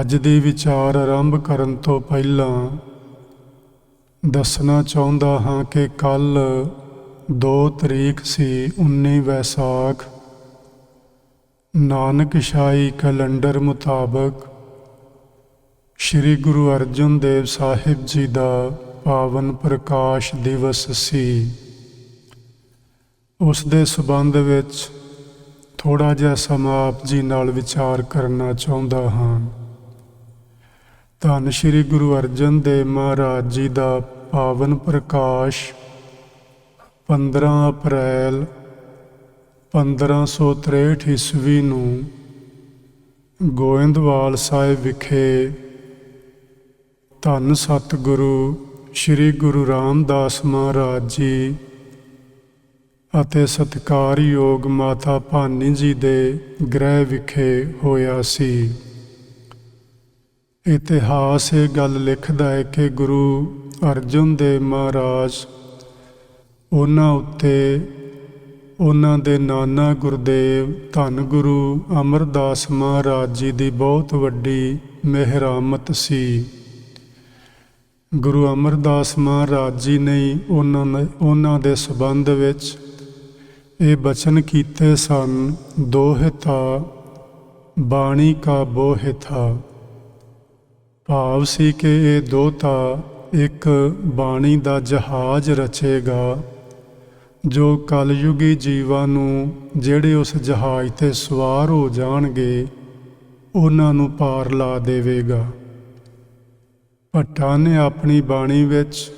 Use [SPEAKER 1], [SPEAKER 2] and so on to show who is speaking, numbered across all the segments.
[SPEAKER 1] ਅੱਜ ਦੀ ਵਿਚਾਰ ਆਰੰਭ ਕਰਨ ਤੋਂ ਪਹਿਲਾਂ ਦੱਸਣਾ ਚਾਹੁੰਦਾ ਹਾਂ ਕਿ ਕੱਲ 2 ਤਰੀਕ ਸੀ 19 ਵੈਸਾਖ। ਨਾਨਕ ਸ਼ਾਹੀ ਕੈਲੰਡਰ ਮੁਤਾਬਕ ਸ੍ਰੀ ਗੁਰੂ ਅਰਜਨ ਦੇਵ ਸਾਹਿਬ ਜੀ ਦਾ ਪਾਵਨ ਪ੍ਰਕਾਸ਼ ਦਿਵਸ ਸੀ। ਉਸ ਦੇ ਸਬੰਧ ਵਿੱਚ ਥੋੜਾ ਜਿਹਾ ਸਮਾਂ ਆਪ ਜੀ ਨਾਲ ਵਿਚਾਰ ਕਰਨਾ ਚਾਹੁੰਦਾ ਹਾਂ। ਧੰਨ ਸ੍ਰੀ ਗੁਰੂ ਅਰਜਨ ਦੇਵ ਮਹਾਰਾਜ ਜੀ ਦਾ ਪਾਵਨ ਪ੍ਰਕਾਸ਼ 15 ਅਪ੍ਰੈਲ 1563 ਈਸਵੀ ਨੂੰ ਗੋਇੰਦਵਾਲ ਸਾਹਿਬ ਵਿਖੇ ਧੰਨ ਸਤਿਗੁਰੂ ਸ੍ਰੀ ਗੁਰੂ ਰਾਮਦਾਸ ਮਹਾਰਾਜ ਜੀ ਅਤੇ ਸਤਿਕਾਰਯੋਗ ਮਾਤਾ ਭਾਨੀ ਜੀ ਦੇ ਗ੍ਰਹਿ ਵਿਖੇ ਹੋਇਆ ਸੀ। ਇਤਿਹਾਸ ਇਹ ਗੱਲ ਲਿਖਦਾ ਹੈ ਕਿ ਗੁਰੂ ਅਰਜਨ ਦੇਵ ਮਹਾਰਾਜ ਉਹਨਾਂ ਉੱਤੇ ਉਹਨਾਂ ਦੇ ਨਾਨਾ ਗੁਰਦੇਵ, ਧੰਨ ਗੁਰੂ ਅਮਰਦਾਸ ਮਹਾਰਾਜ ਜੀ ਦੀ ਬਹੁਤ ਵੱਡੀ ਮਿਹਰਾਮਤ ਸੀ। ਗੁਰੂ ਅਮਰਦਾਸ ਮਹਾਰਾਜ ਜੀ ਨੇ ਉਹਨਾਂ ਨੇ, ਉਹਨਾਂ ਦੇ ਸਬੰਧ ਵਿੱਚ ਇਹ ਬਚਨ ਕੀਤੇ ਸਨ, ਦੋਹਿਤਾ ਬਾਣੀ ਕਾ ਬੋਹਿਤਾ। ਭਾਵ ਸੀ ਕਿ ਇਹ ਦੋਤਾ ਇੱਕ ਬਾਣੀ ਦਾ ਜਹਾਜ਼ ਰਚੇਗਾ, ਜੋ ਕਲਯੁਗੀ ਜੀਵਾਂ ਨੂੰ ਜਿਹੜੇ ਉਸ ਜਹਾਜ਼ ਤੇ ਸਵਾਰ ਹੋ ਜਾਣਗੇ, ਉਹਨਾਂ ਨੂੰ ਪਾਰ ਲਾ ਦੇਵੇਗਾ। ਭੱਟਾ ਨੇ ਆਪਣੀ ਬਾਣੀ ਵਿੱਚ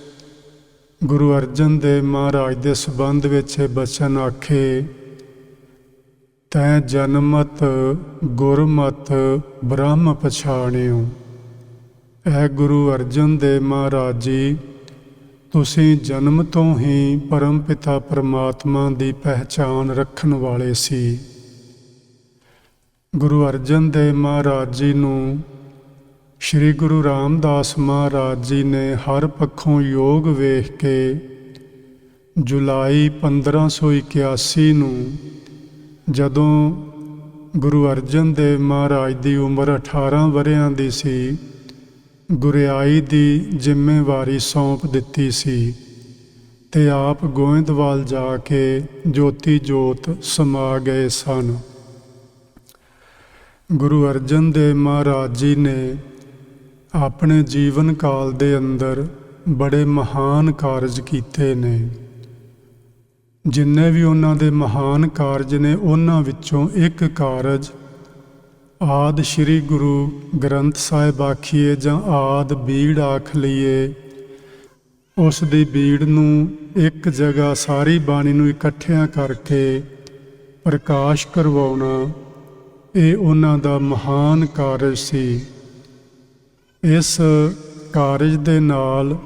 [SPEAKER 1] ਗੁਰੂ ਅਰਜਨ ਦੇਵ ਮਹਾਰਾਜ ਦੇ ਸਬੰਧ ਵਿੱਚ ਇਹ ਬਚਨ ਆਖੇ, ਤੈ ਜਨਮਤ, ਗੁਰਮਤ, ਬ੍ਰਹਮ ਪਛਾਣਿਓ। ਐ ਗੁਰੂ ਅਰਜਨ ਦੇਵ ਮਹਾਰਾਜ ਜੀ, ਤੁਸੀਂ ਜਨਮ ਤੋਂ ਹੀ ਪਰਮ ਪਿਤਾ ਪਰਮਾਤਮਾ ਦੀ ਪਹਿਚਾਨ ਰੱਖਣ ਵਾਲੇ ਸੀ। ਗੁਰੂ ਅਰਜਨ ਦੇਵ ਮਹਾਰਾਜ ਜੀ ਨੂੰ ਸ੍ਰੀ ਗੁਰੂ ਰਾਮਦਾਸ ਮਹਾਰਾਜ ਜੀ ਨੇ ਹਰ ਪੱਖੋਂ ਯੋਗ ਵੇਖ ਕੇ ਜੁਲਾਈ 1581 ਨੂੰ ਜਦੋਂ ਗੁਰੂ ਅਰਜਨ ਦੇਵ ਮਹਾਰਾਜ ਦੀ ਉਮਰ 18 ਵਰਿਆਂ ਦੀ ਸੀ ਗੁਰਿਆਈ ਦੀ ਜ਼ਿੰਮੇਵਾਰੀ ਸੌਂਪ ਦਿੱਤੀ ਸੀ ਤੇ ਆਪ ਗੋਇੰਦਵਾਲ ਜਾ ਕੇ ਜੋਤੀ ਜੋਤ ਸਮਾ ਗਏ ਸਨ। ਗੁਰੂ ਅਰਜਨ ਦੇਵ ਮਹਾਰਾਜ ਜੀ ਨੇ ਆਪਣੇ ਜੀਵਨ ਕਾਲ ਦੇ ਅੰਦਰ ਬੜੇ ਮਹਾਨ ਕਾਰਜ ਕੀਤੇ ਨੇ। ਜਿੰਨੇ ਵੀ ਉਹਨਾਂ ਦੇ ਮਹਾਨ ਕਾਰਜ ਨੇ, ਉਹਨਾਂ ਵਿੱਚੋਂ ਇੱਕ ਕਾਰਜ ਆਦ ਸ੍ਰੀ ਗੁਰੂ ਗ੍ਰੰਥ ਸਾਹਿਬ ਆਖੀਏ ਜਾਂ ਆਦ ਬੀੜ ਆਖ ਲਈਏ, ਉਸ ਦੀ ਬੀੜ ਨੂੰ ਇੱਕ ਜਗ੍ਹਾ ਸਾਰੀ ਬਾਣੀ ਨੂੰ ਇਕੱਠਿਆਂ ਕਰਕੇ ਪ੍ਰਕਾਸ਼ ਕਰਵਾਉਣਾ, ਇਹ ਉਹਨਾਂ ਦਾ ਮਹਾਨ ਕਾਰਜ ਸੀ। ਇਸ ਕਾਰਜ ਦੇ ਨਾਲ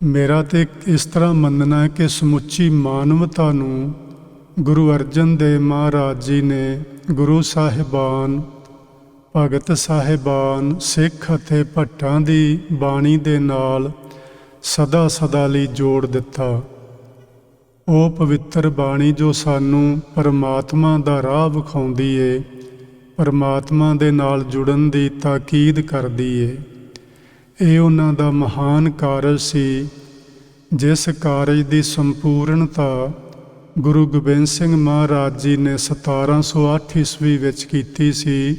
[SPEAKER 1] ਮੇਰਾ ਤੇ ਇਸ ਤਰ੍ਹਾਂ ਮੰਨਣਾ ਹੈ ਕਿ ਸਮੁੱਚੀ ਮਾਨਵਤਾ ਨੂੰ ਗੁਰੂ ਅਰਜਨ ਦੇਵ ਮਹਾਰਾਜ ਜੀ ਨੇ ਗੁਰੂ ਸਾਹਿਬਾਨ, ਭਗਤ ਸਾਹਿਬਾਨ, ਸਿੱਖ ਅਤੇ ਭੱਟਾਂ ਦੀ ਬਾਣੀ ਦੇ ਨਾਲ ਸਦਾ ਸਦਾ ਲਈ ਜੋੜ ਦਿੱਤਾ। ਉਹ ਪਵਿੱਤਰ ਬਾਣੀ ਜੋ ਸਾਨੂੰ ਪਰਮਾਤਮਾ ਦਾ ਰਾਹ ਵਿਖਾਉਂਦੀ ਏ, ਪਰਮਾਤਮਾ ਦੇ ਨਾਲ ਜੁੜਨ ਦੀ ਤਾਕੀਦ ਕਰਦੀ ਏ। ਇਹ ਉਹਨਾਂ ਦਾ ਮਹਾਨ ਕਾਰਜ ਸੀ, ਜਿਸ ਕਾਰਜ ਦੀ ਸੰਪੂਰਨਤਾ ਗੁਰੂ ਗੋਬਿੰਦ ਸਿੰਘ ਮਹਾਰਾਜ ਜੀ ਨੇ 1708 ਈਸਵੀ ਵਿੱਚ ਕੀਤੀ ਸੀ,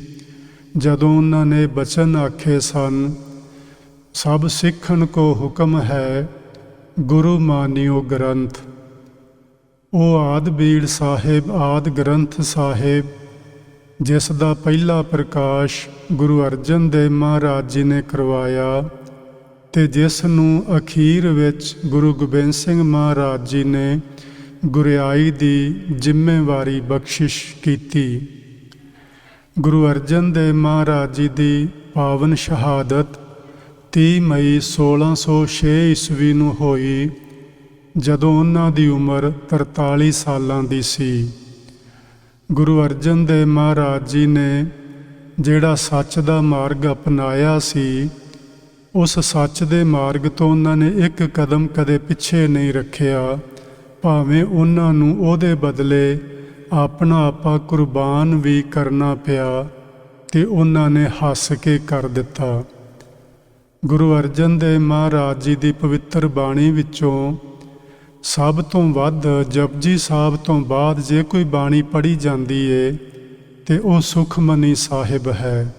[SPEAKER 1] ਜਦੋਂ ਉਹਨਾਂ ਨੇ ਬਚਨ ਆਖੇ ਸਨ, ਸਭ ਸਿੱਖਣ ਕੋ ਹੁਕਮ ਹੈ, ਗੁਰੂ ਮਾਨਿਓ ਗ੍ਰੰਥ। ਉਹ ਆਦ ਬੀੜ ਸਾਹਿਬ, ਆਦ ਗ੍ਰੰਥ ਸਾਹਿਬ, ਜਿਸ ਦਾ ਪਹਿਲਾ ਪ੍ਰਕਾਸ਼ ਗੁਰੂ ਅਰਜਨ ਦੇਵ ਮਹਾਰਾਜ ਜੀ ਨੇ ਕਰਵਾਇਆ ਤੇ ਜਿਸ ਨੂੰ ਅਖੀਰ ਵਿੱਚ ਗੁਰੂ ਗੋਬਿੰਦ ਸਿੰਘ ਮਹਾਰਾਜ ਜੀ ਨੇ ਗੁਰਿਆਈ ਦੀ ਜ਼ਿੰਮੇਵਾਰੀ ਬਖਸ਼ਿਸ਼ ਕੀਤੀ। ਗੁਰੂ ਅਰਜਨ ਦੇਵ ਮਹਾਰਾਜ ਜੀ ਦੀ ਪਾਵਨ ਸ਼ਹਾਦਤ 30 ਮਈ 1606 ਈਸਵੀ ਨੂੰ ਹੋਈ, ਜਦੋਂ ਉਹਨਾਂ ਦੀ ਉਮਰ 43 ਸਾਲਾਂ ਦੀ ਸੀ। ਗੁਰੂ ਅਰਜਨ ਦੇਵ ਮਹਾਰਾਜ ਜੀ ਨੇ ਜਿਹੜਾ ਸੱਚ ਦਾ ਮਾਰਗ ਅਪਣਾਇਆ ਸੀ, ਉਸ ਸੱਚ ਦੇ ਮਾਰਗ ਤੋਂ ਉਹਨਾਂ ਨੇ ਇੱਕ ਕਦਮ ਕਦੇ ਪਿੱਛੇ ਨਹੀਂ ਰੱਖਿਆ। ਭਾਵੇਂ ਉਹਨਾਂ ਨੂੰ ਉਹਦੇ ਬਦਲੇ ਆਪਣਾ ਆਪਾ ਕੁਰਬਾਨ ਵੀ ਕਰਨਾ ਪਿਆ ਤੇ ਉਹਨਾਂ ਨੇ ਹੱਸ ਕੇ ਕਰ ਦਿੱਤਾ। ਗੁਰੂ ਅਰਜਨ ਦੇਵ ਮਹਾਰਾਜ ਜੀ ਦੀ ਪਵਿੱਤਰ ਬਾਣੀ ਵਿੱਚੋਂ ਸਭ ਤੋਂ ਵੱਧ ਜਪਜੀ ਸਾਹਿਬ ਤੋਂ ਬਾਅਦ ਜੇ ਕੋਈ ਬਾਣੀ ਪੜ੍ਹੀ ਜਾਂਦੀ ਏ ਤੇ ਉਹ ਸੁਖਮਨੀ ਸਾਹਿਬ ਹੈ।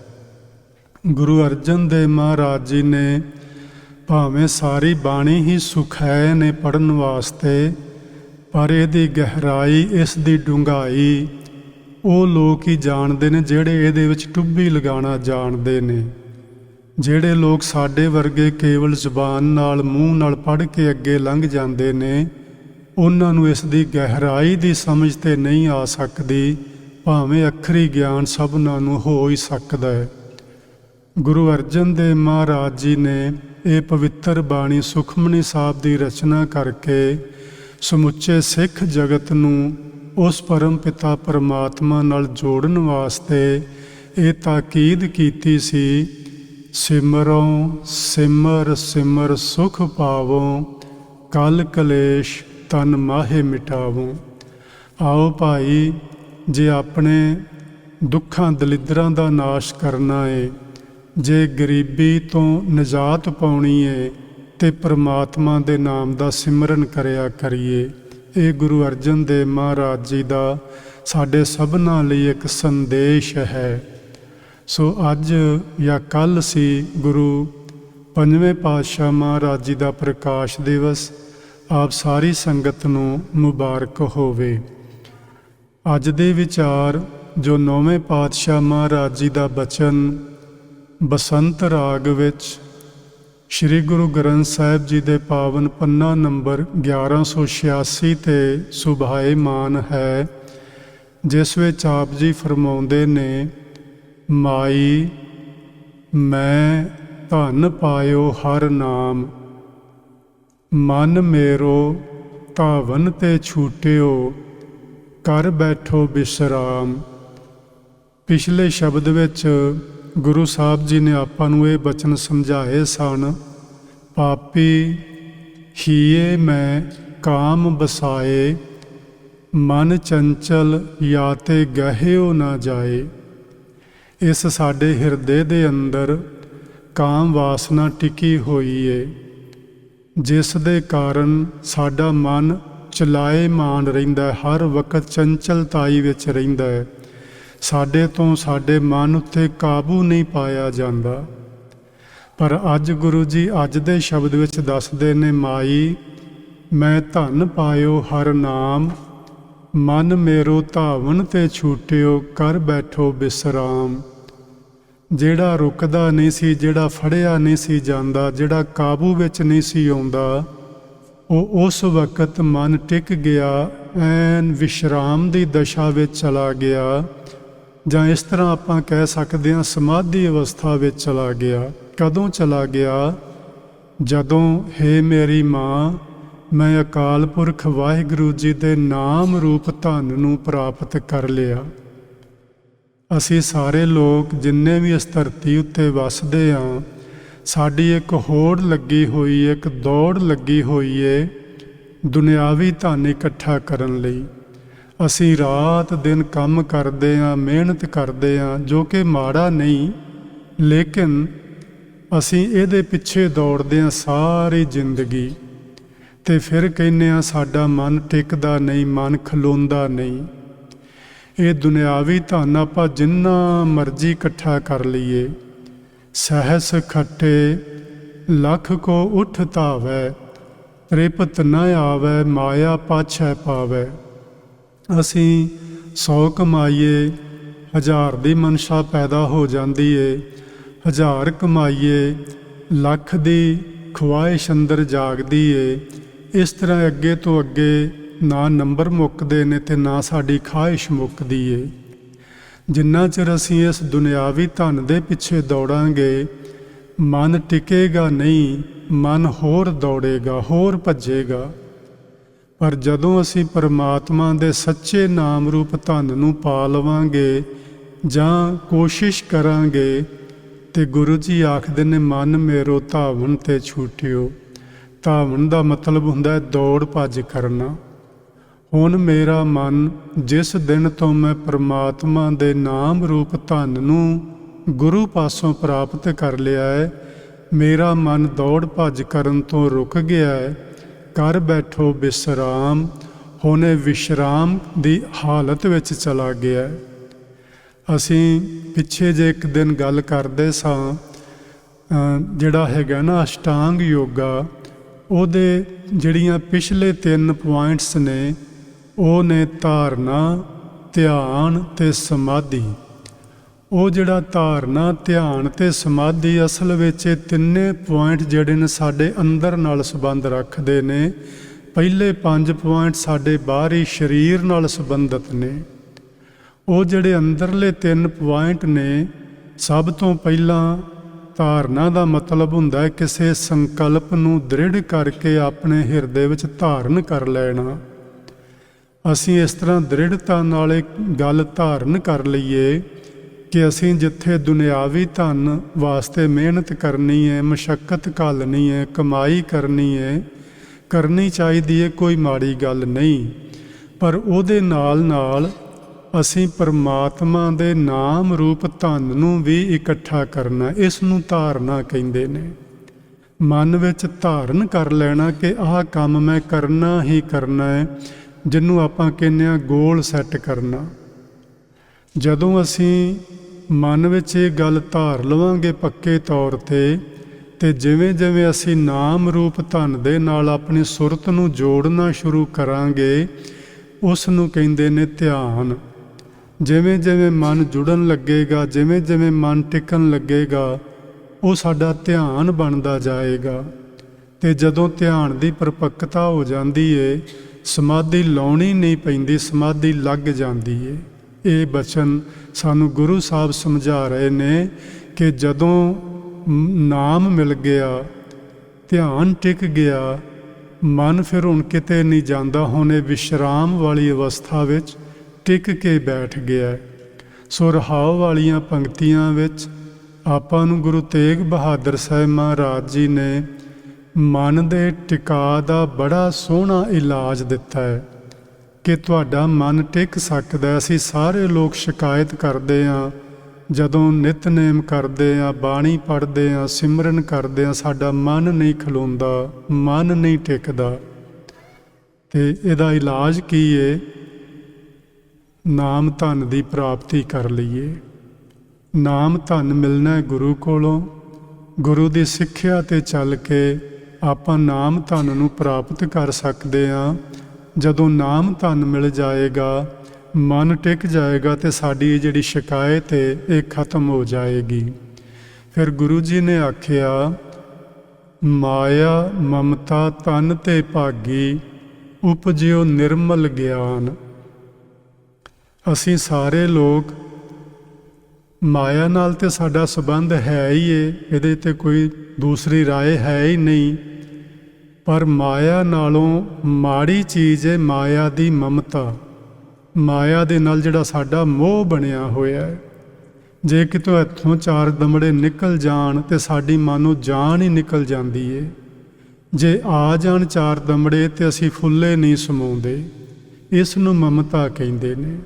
[SPEAKER 1] ਗੁਰੂ ਅਰਜਨ ਦੇਵ ਮਹਾਰਾਜ ਜੀ ਨੇ ਭਾਵੇਂ ਸਾਰੀ ਬਾਣੀ ਹੀ ਸੁਖੈ ਨੇ ਪੜਨ ਵਾਸਤੇ ਪਰ ਇਹਦੀ ਗਹਿਰਾਈ ਇਸ ਦੀ ਡੂੰਘਾਈ, ਉਹ ਲੋਕ ਹੀ ਜਾਣਦੇ ਨੇ ਜਿਹੜੇ ਇਹਦੇ ਵਿੱਚ ਟੁੱਬੀ ਲਗਾਉਣਾ ਜਾਣਦੇ ਨੇ। ਜਿਹੜੇ ਲੋਕ ਸਾਡੇ ਵਰਗੇ ਕੇਵਲ ਜ਼ੁਬਾਨ ਨਾਲ, ਮੂੰਹ ਨਾਲ ਪੜ੍ਹ ਕੇ ਅੱਗੇ ਲੰਘ ਜਾਂਦੇ ਨੇ, ਉਹਨਾਂ ਨੂੰ ਇਸ ਦੀ ਗਹਿਰਾਈ ਦੀ ਸਮਝ ਤੇ ਨਹੀਂ ਆ ਸਕਦੀ, ਭਾਵੇਂ ਅੱਖਰੀ ਗਿਆਨ ਸਭਨਾਂ ਨੂੰ ਹੋ ਹੀ ਸਕਦਾ ਹੈ। ਗੁਰੂ ਅਰਜਨ ਦੇਵ ਮਹਾਰਾਜ ਜੀ ਨੇ ਇਹ ਪਵਿੱਤਰ ਬਾਣੀ ਸੁਖਮਨੀ ਸਾਹਿਬ ਦੀ ਰਚਨਾ ਕਰਕੇ ਸਮੁੱਚੇ ਸਿੱਖ ਜਗਤ ਨੂੰ ਉਸ ਪਰਮ ਪਿਤਾ ਪਰਮਾਤਮਾ ਨਾਲ ਜੋੜਨ ਵਾਸਤੇ ਇਹ ਤਾਕੀਦ ਕੀਤੀ ਸੀ ਸਿਮਰੋਂ ਸਿਮਰ ਸਿਮਰ ਸੁਖ ਪਾਵੋ, ਕਲ ਕਲੇਸ਼ ਤਨ ਮਾਹੇ ਮਿਟਾਵੋ। ਆਓ ਭਾਈ, ਜੇ ਆਪਣੇ ਦੁੱਖਾਂ ਦਲਿਦਰਾਂ ਦਾ ਨਾਸ਼ ਕਰਨਾ ਏ, ਜੇ ਗਰੀਬੀ ਤੋਂ ਨਜਾਤ ਪਾਉਣੀ ਏ ਤੇ ਪ੍ਰਮਾਤਮਾ ਦੇ ਨਾਮ ਦਾ ਸਿਮਰਨ ਕਰਿਆ ਕਰੀਏ। ਇਹ ਗੁਰੂ ਅਰਜਨ ਦੇਵ ਮਹਾਰਾਜ ਜੀ ਦਾ ਸਾਡੇ ਸਭਨਾਂ ਲਈ ਇੱਕ ਸੰਦੇਸ਼ ਹੈ। ਸੋ ਅੱਜ ਜਾਂ ਕੱਲ ਸੀ ਗੁਰੂ ਪੰਜਵੇਂ ਪਾਤਸ਼ਾਹ ਮਹਾਰਾਜ ਜੀ ਦਾ ਪ੍ਰਕਾਸ਼ ਦਿਵਸ, ਆਪ ਸਾਰੀ ਸੰਗਤ ਨੂੰ ਮੁਬਾਰਕ ਹੋਵੇ। ਅੱਜ ਦੇ ਵਿਚਾਰ, ਜੋ ਨੌਵੇਂ ਪਾਤਸ਼ਾਹ ਮਹਾਰਾਜ ਜੀ ਦਾ ਬਚਨ, ਬਸੰਤ ਰਾਗ ਵਿੱਚ ਸ੍ਰੀ ਗੁਰੂ ਗ੍ਰੰਥ ਸਾਹਿਬ ਜੀ ਦੇ ਪਾਵਨ ਪੰਨਾ ਨੰਬਰ 1186 ਤੇ ਸੁਭਾਏ ਮਾਨ ਹੈ, ਜਿਸ ਵਿੱਚ ਆਪ ਜੀ ਫਰਮਾਉਂਦੇ ਨੇ, ਮਾਈ, ਮੈਂ ਧਨ ਪਾਇਓ ਹਰ ਨਾਮ, ਮਨ ਮੇਰੋ ਧਾਵਨ ਤੇ ਛੂਟਿਓ ਕਰ ਬੈਠੋ ਬਿਸਰਾਮ। ਪਿਛਲੇ ਸ਼ਬਦ ਵਿੱਚ ਗੁਰੂ ਸਾਹਿਬ ਜੀ ਨੇ ਆਪਾਂ ਨੂੰ ਇਹ ਬਚਨ ਸਮਝਾਏ ਸਨ, ਪਾਪੀ, ਹੀਏ ਮੈਂ ਕਾਮ ਬਸਾਏ, ਮਨ ਚੰਚਲ ਜਾਂ ਤੇ ਗਹਿਓ ਨਾ ਜਾਏ। ਇਸ ਸਾਡੇ ਹਿਰਦੇ ਦੇ ਅੰਦਰ ਕਾਮ ਵਾਸਨਾ ਟਿਕੀ ਹੋਈ ਏ ਜਿਸ ਦੇ ਕਾਰਨ ਸਾਡਾ ਮਨ ਚਲਾਏ ਮਾਨ ਰਹਿੰਦਾ ਹਰ ਵਕਤ ਚੰਚਲਤਾਈ ਵਿੱਚ ਰਹਿੰਦਾ ਹੈ। ਸਾਡੇ ਤੋਂ ਸਾਡੇ ਮਨ ਉੱਤੇ ਕਾਬੂ ਨਹੀਂ ਪਾਇਆ ਜਾਂਦਾ। ਪਰ ਅੱਜ ਗੁਰੂ ਜੀ ਅੱਜ ਦੇ ਸ਼ਬਦ ਵਿੱਚ ਦੱਸਦੇ ਨੇ, ਮਾਈ, ਮੈਂ ਧਨ ਪਾਇਓ ਹਰ ਨਾਮ, ਮਨ ਮੇਰੋ ਧਾਵਨ ਤੇ ਛੂਟਿਓ ਕਰ ਬੈਠੋ ਬਿਸਰਾਮ। ਜਿਹੜਾ ਰੁਕਦਾ ਨਹੀਂ ਸੀ, ਜਿਹੜਾ ਫੜਿਆ ਨਹੀਂ ਸੀ ਜਾਂਦਾ, ਜਿਹੜਾ ਕਾਬੂ ਵਿੱਚ ਨਹੀਂ ਸੀ ਆਉਂਦਾ, ਉਹ ਉਸ ਵਕਤ ਮਨ ਟਿਕ ਗਿਆ, ਐਨ ਵਿਸ਼ਰਾਮ ਦੀ ਦਸ਼ਾ ਵਿੱਚ ਚਲਾ ਗਿਆ। ਜਾਂ ਇਸ ਤਰ੍ਹਾਂ ਆਪਾਂ ਕਹਿ ਸਕਦੇ ਹਾਂ ਸਮਾਧੀ ਅਵਸਥਾ ਵਿੱਚ ਚਲਾ ਗਿਆ। ਕਦੋਂ ਚਲਾ ਗਿਆ? ਜਦੋਂ, ਹੈ ਮੇਰੀ ਮਾਂ, ਮੈਂ ਅਕਾਲ ਪੁਰਖ ਵਾਹਿਗੁਰੂ ਜੀ ਦੇ ਨਾਮ ਰੂਪ ਧਨ ਨੂੰ ਪ੍ਰਾਪਤ ਕਰ ਲਿਆ। ਅਸੀਂ ਸਾਰੇ ਲੋਕ ਜਿੰਨੇ ਵੀ ਇਸ ਧਰਤੀ ਉੱਤੇ ਵੱਸਦੇ ਆਂ, ਸਾਡੀ ਇੱਕ ਹੋੜ ਲੱਗੀ ਹੋਈ, ਇੱਕ ਦੌੜ ਲੱਗੀ ਹੋਈ ਏ, ਦੁਨਿਆਵੀ ਧਨ ਇਕੱਠਾ ਕਰਨ ਲਈ। ਅਸੀਂ ਰਾਤ ਦਿਨ ਕੰਮ ਕਰਦੇ ਆਂ ਮਿਹਨਤ ਕਰਦੇ ਆਂ ਜੋ ਕਿ ਮਾੜਾ ਨਹੀਂ, ਲੇਕਿਨ ਅਸੀਂ ਇਹਦੇ ਪਿੱਛੇ ਦੌੜਦੇ ਆਂ ਸਾਰੀ ਜ਼ਿੰਦਗੀ। ਤੇ ਫਿਰ ਕਹਿੰਦੇ ਆ ਸਾਡਾ ਮਨ ਟਿਕਦਾ ਨਹੀਂ, ਮਨ ਖਲੋਂਦਾ ਨਹੀਂ। ਇਹ ਦੁਨਿਆਵੀ ਧਨ ਆਪਾਂ ਜਿੰਨਾ ਮਰਜ਼ੀ ਇਕੱਠਾ ਕਰ ਲਈਏ। ਸਹਸ ਖੱਟੇ, ਲੱਖ ਕੋ ਉਠ ਧਾਵੈ ਤ੍ਰਿਪਤ ਨ ਆਵੈ, ਮਾਇਆ ਪਾਛੈ ਪਾਵੈ। ਅਸੀਂ ਸੌ ਕਮਾਈਏ, ਹਜ਼ਾਰ ਦੀ ਮਨਸ਼ਾ ਪੈਦਾ ਹੋ ਜਾਂਦੀ ਏ, ਹਜ਼ਾਰ ਕਮਾਈਏ, ਲੱਖ ਦੀ ਖਵਾਇਸ਼ ਅੰਦਰ ਜਾਗਦੀ ਏ। ਇਸ ਤਰ੍ਹਾਂ ਅੱਗੇ ਤੋਂ ਅੱਗੇ ਨਾ ਨੰਬਰ ਮੁੱਕਦੇ ਨੇ ਤੇ ਨਾ ਸਾਡੀ ਖਾਹਿਸ਼ ਮੁੱਕਦੀ ਏ। ਜਿੰਨਾ ਚਿਰ ਅਸੀਂ ਇਸ ਦੁਨਿਆਵੀ ਧਨ ਦੇ ਪਿੱਛੇ ਦੌੜਾਂਗੇ, ਮਨ ਟਿਕੇਗਾ ਨਹੀਂ, ਮਨ ਹੋਰ ਦੌੜੇਗਾ, ਹੋਰ ਭੱਜੇਗਾ। ਪਰ ਜਦੋਂ ਅਸੀਂ ਪਰਮਾਤਮਾ ਦੇ ਸੱਚੇ ਨਾਮ ਰੂਪ ਧਨ ਨੂੰ ਪਾ ਲਵਾਂਗੇ ਜਾਂ ਕੋਸ਼ਿਸ਼ ਕਰਾਂਗੇ ਤੇ ਗੁਰੂ ਜੀ ਆਖਦੇ ਨੇ, ਮਨ ਮੇਰੋ ਧਾਵਨ ਤੇ ਛੂਟਿਓ। ਧਾਵਨ ਦਾ ਮਤਲਬ ਹੁੰਦਾ ਹੈ, ਦੌੜ ਭੱਜ ਕਰਨਾ। ਹੁਣ ਮੇਰਾ ਮਨ ਜਿਸ ਦਿਨ ਤੋਂ ਮੈਂ ਪ੍ਰਮਾਤਮਾ ਦੇ ਨਾਮ ਰੂਪ ਧਨ ਨੂੰ ਗੁਰੂ ਪਾਸੋਂ ਪ੍ਰਾਪਤ ਕਰ ਲਿਆ ਹੈ, ਮੇਰਾ ਮਨ ਦੌੜ ਭੱਜ ਕਰਨ ਤੋਂ ਰੁਕ ਗਿਆ ਹੈ। ਕਰ ਬੈਠੋ ਵਿਸਰਾਮ ਹੁਣੇ ਵਿਸ਼ਰਾਮ ਦੀ ਹਾਲਤ ਵਿੱਚ ਚਲਾ ਗਿਆ। ਅਸੀਂ ਪਿੱਛੇ ਜੇ ਇੱਕ ਦਿਨ ਗੱਲ ਕਰਦੇ ਸਾਂ ਜਿਹੜਾ ਹੈਗਾ ਨਾ ਅਸ਼ਟਾਂਗ ਯੋਗਾ, ਉਹਦੇ ਜਿਹੜੀਆਂ ਪਿਛਲੇ ਤਿੰਨ ਪੁਆਇੰਟਸ ਨੇ, ਉਹ ਨੇ ਧਾਰਨਾ, ਧਿਆਨ ਤੇ ਸਮਾਧੀ। ਉਹ ਜਿਹੜਾ ਧਾਰਨਾ, ਧਿਆਨ ਤੇ ਸਮਾਧੀ ਅਸਲ ਵਿੱਚ ਇਹ ਤਿੰਨੇ ਪੁਆਇੰਟ ਜਿਹੜੇ ਨੇ ਸਾਡੇ ਅੰਦਰ ਨਾਲ ਸੰਬੰਧ ਰੱਖਦੇ ਨੇ। ਪਹਿਲੇ ਪੰਜ ਪੁਆਇੰਟ ਸਾਡੇ ਬਾਹਰੀ ਸਰੀਰ ਨਾਲ ਸੰਬੰਧਿਤ ਨੇ। ਉਹ ਜਿਹੜੇ ਅੰਦਰਲੇ ਤਿੰਨ ਪੁਆਇੰਟ ਨੇ, ਸਭ ਤੋਂ ਪਹਿਲਾਂ ਧਾਰਨਾ ਦਾ ਮਤਲਬ ਹੁੰਦਾ ਹੈ ਕਿਸੇ ਸੰਕਲਪ ਨੂੰ ਦ੍ਰਿੜ ਕਰਕੇ ਆਪਣੇ ਹਿਰਦੇ ਵਿੱਚ ਧਾਰਨ ਕਰ ਲੈਣਾ। ਅਸੀਂ ਇਸ ਤਰ੍ਹਾਂ ਦ੍ਰਿੜਤਾ ਨਾਲ ਇੱਕ ਗੱਲ ਧਾਰਨ ਕਰ ਲਈਏ। ਕਿ ਅਸੀਂ ਜਿੱਥੇ ਦੁਨਿਆਵੀ ਧਨ ਵਾਸਤੇ ਮਿਹਨਤ ਕਰਨੀ ਹੈ, ਮਸ਼ੱਕਤ ਘਾਲਣੀ ਹੈ, ਕਮਾਈ ਕਰਨੀ ਹੈ, ਕਰਨੀ ਚਾਹੀਦੀ ਹੈ, ਕੋਈ ਮਾੜੀ ਗੱਲ ਨਹੀਂ। ਪਰ ਉਹਦੇ ਨਾਲ ਨਾਲ ਅਸੀਂ ਪਰਮਾਤਮਾ ਦੇ ਨਾਮ ਰੂਪ ਧਨ ਨੂੰ ਵੀ ਇਕੱਠਾ ਕਰਨਾ, ਇਸ ਨੂੰ ਧਾਰਨਾ ਕਹਿੰਦੇ ਨੇ। ਮਨ ਵਿੱਚ ਧਾਰਨ ਕਰ ਲੈਣਾ ਕਿ ਆਹ ਕੰਮ ਮੈਂ ਕਰਨਾ ਹੀ ਕਰਨਾ ਹੈ, ਜਿਹਨੂੰ ਆਪਾਂ ਕਹਿੰਦੇ ਆ ਗੋਲ ਸੈੱਟ ਕਰਨਾ। ਜਦੋਂ ਅਸੀਂ ਮਨ ਵਿੱਚ ਇਹ ਗੱਲ ਧਾਰ ਲਵਾਂਗੇ ਪੱਕੇ ਤੌਰ ਤੇ ਤੇ ਜਿਵੇਂ ਜਿਵੇਂ ਅਸੀਂ ਨਾਮ ਰੂਪ ਧਨ ਦੇ ਨਾਲ ਆਪਣੀ ਸੁਰਤ ਨੂੰ ਜੋੜਨਾ ਸ਼ੁਰੂ ਕਰਾਂਗੇ, ਉਸ ਨੂੰ ਕਹਿੰਦੇ ਨੇ ਧਿਆਨ। ਜਿਵੇਂ ਜਿਵੇਂ ਮਨ ਜੁੜਨ ਲੱਗੇਗਾ, ਜਿਵੇਂ ਜਿਵੇਂ ਮਨ ਟਿਕਣ ਲੱਗੇਗਾ, ਉਹ ਸਾਡਾ ਧਿਆਨ ਬਣਦਾ ਜਾਏਗਾ। ਤੇ ਜਦੋਂ ਧਿਆਨ ਦੀ ਪਰਪੱਕਤਾ ਹੋ ਜਾਂਦੀ ਏ, ਸਮਾਧੀ ਲਾਉਣੀ ਨਹੀਂ ਪੈਂਦੀ, ਸਮਾਧੀ ਲੱਗ ਜਾਂਦੀ ਏ। ਇਹ ਬਚਨ ਸਾਨੂੰ ਗੁਰੂ ਸਾਹਿਬ ਸਮਝਾ ਰਹੇ ਨੇ ਕਿ ਜਦੋਂ ਨਾਮ ਮਿਲ ਗਿਆ, ਧਿਆਨ ਟਿਕ ਗਿਆ, ਮਨ ਫਿਰ ਹੁਣ ਕਿਤੇ ਨਹੀਂ ਜਾਂਦਾ, ਹੁਣੇ ਵਿਸ਼ਰਾਮ ਵਾਲੀ ਅਵਸਥਾ ਵਿੱਚ ਟਿਕ ਕੇ ਬੈਠ ਗਿਆ। ਸੋ ਰਹਾਉ ਵਾਲੀਆਂ ਪੰਕਤੀਆਂ ਵਿੱਚ ਆਪਾਂ ਨੂੰ ਗੁਰੂ ਤੇਗ ਬਹਾਦਰ ਸਾਹਿਬ ਮਹਾਰਾਜ ਜੀ ਨੇ ਮਨ ਦੇ ਟਿਕਾ ਦਾ ਬੜਾ ਸੋਹਣਾ ਇਲਾਜ ਦਿੱਤਾ ਹੈ। ਕਿ ਤੁਹਾਡਾ ਮਨ ਟਿਕ ਸਕਦਾ ਅਸੀਂ ਸਾਰੇ ਲੋਕ ਸ਼ਿਕਾਇਤ ਕਰਦੇ ਹਾਂ। ਜਦੋਂ ਨਿਤਨੇਮ ਕਰਦੇ ਹਾਂ, ਬਾਣੀ ਪੜ੍ਹਦੇ ਹਾਂ, ਸਿਮਰਨ ਕਰਦੇ ਹਾਂ, ਸਾਡਾ ਮਨ ਨਹੀਂ ਖਲੋਂਦਾ, ਮਨ ਨਹੀਂ ਟਿਕਦਾ। ਤੇ ਇਹਦਾ ਇਲਾਜ ਕੀ ਏ? ਨਾਮ ਧਨ ਦੀ ਪ੍ਰਾਪਤੀ ਕਰ ਲਈਏ। ਨਾਮ ਧਨ ਮਿਲਣਾ ਗੁਰੂ ਕੋਲੋਂ। ਗੁਰੂ ਦੀ ਸਿੱਖਿਆ ਤੇ ਚੱਲ ਕੇ ਆਪਾਂ ਨਾਮ ਧਨ ਨੂੰ ਪ੍ਰਾਪਤ ਕਰ ਸਕਦੇ ਹਾਂ। ਜਦੋਂ ਨਾਮ ਧਨ ਮਿਲ ਜਾਏਗਾ, ਮਨ ਟਿਕ ਜਾਏਗਾ ਤੇ ਸਾਡੀ ਇਹ ਜਿਹੜੀ ਸ਼ਿਕਾਇਤ ਹੈ ਇਹ ਖਤਮ ਹੋ ਜਾਏਗੀ। ਫਿਰ ਗੁਰੂ ਜੀ ਨੇ ਆਖਿਆ, ਮਾਇਆ, ਮਮਤਾ ਤਨ ਤੇ ਭਾਗੀ, ਉਪਜਿਓ ਨਿਰਮਲ ਗਿਆਨ। ਅਸੀਂ ਸਾਰੇ ਲੋਕ ਮਾਇਆ ਨਾਲ ਤੇ ਸਾਡਾ ਸਬੰਧ ਹੈ ਹੀ ਏ, ਇਹਦੇ ਤੇ ਕੋਈ ਦੂਸਰੀ ਰਾਏ ਹੈ ਹੀ ਨਹੀਂ। ਪਰ ਮਾਇਆ ਨਾਲੋਂ ਮਾੜੀ ਚੀਜ਼ ਹੈ ਮਾਇਆ ਦੀ ਮਮਤਾ। ਮਾਇਆ ਦੇ ਨਾਲ ਜਿਹੜਾ ਸਾਡਾ ਮੋਹ ਬਣਿਆ ਹੋਇਆ ਹੈ ਜੇ ਕਿਤੋਂ ਇੱਥੋਂ ਚਾਰ ਦਮੜੇ ਨਿਕਲ ਜਾਣ ਤੇ ਸਾਡੀ ਮਾਨੋ ਜਾਨ ਹੀ ਨਿਕਲ ਜਾਂਦੀ ਏ। ਜੇ ਆ ਜਾਣ ਚਾਰ ਦਮੜੇ ਤੇ ਅਸੀਂ ਫੁੱਲੇ ਨਹੀਂ ਸਮਾਉਂਦੇ ਇਸ ਨੂੰ ਮਮਤਾ ਕਹਿੰਦੇ ਨੇ।